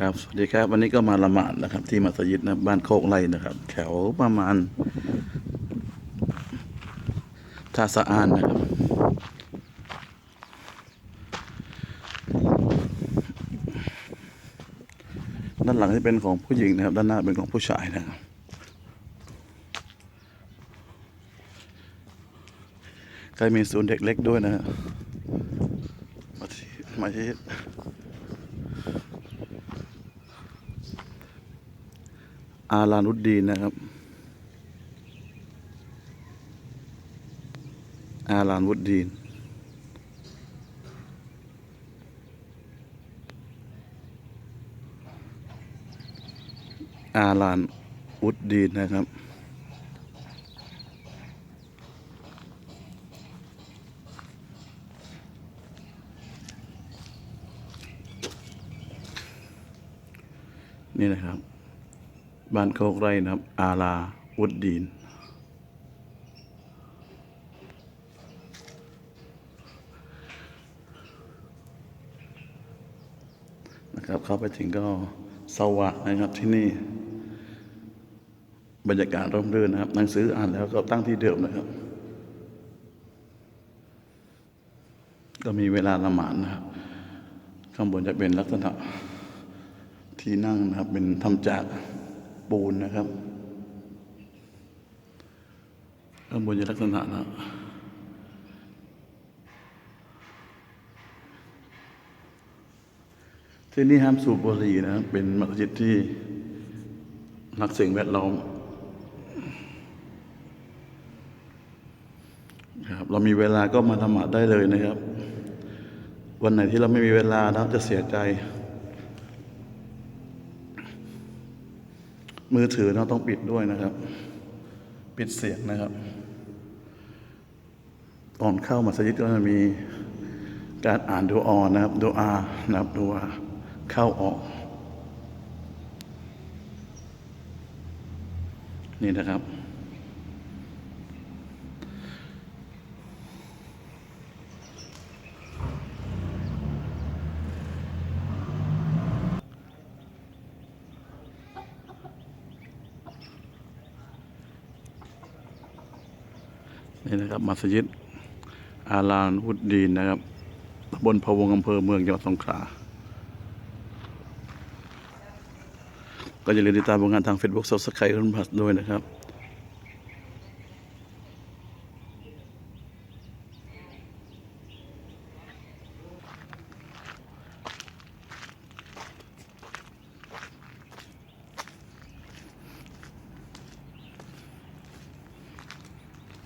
ครับสวัสดีครับ วันนี้ก็มาละหมาดนะครับ ที่มัสยิดนะบ้านโคกไร่นะครับ แถวประมาณท่าสะอานนะครับ ด้านหลังที่เป็นของผู้หญิงนะครับ ด้านหน้าเป็นของผู้ชายนะครับใครมีศูนย์เด็กเล็กด้วยนะฮะมาที่มาที่ อาลานุดดีนนะครับ อาลานวุดดีนอาลานวุดดีนนะครับ นี่นะครับ บ้านโคกไร่นะครับ อาลาวุดดีน นะครับ เข้าไปถึงก็สว่างนะครับที่นี่ บรรยากาศร่มรื่นนะครับ หนังสืออ่านแล้วก็ตั้งที่เดิมนะครับ ก็มีเวลาละหมาดนะครับ ข้างบนจะเป็นลักษณะที่นั่งนะครับ เป็นทำจาก ปูนนะครับข้างบนจะลักษณะนะที่นี่ห้ามสูบบุหรี่นะครับเป็นมัสยิดที่รักสิ่งแวดล้อมครับเรามีเวลาก็มาละหมาดได้เลยนะครับ วันไหนที่เราไม่มีเวลาเราจะเสียใจ มือถือเราต้องปิดด้วยนะครับ ปิดเสียงนะครับก่อนเข้ามัสยิดก็จะมีการอ่านดูออนนะครับดูอานะครับดูอาเข้าออก นี่นะครับ นี่นะครับมัสยิดอาลานวุดดีนนะครับตำบลพะวงอำเภอเมืองจังหวัดสงขลาก็อย่าลืมติดตามผลงานทาง Facebook ซับสไครต์คุณพัสด้วยนะครับ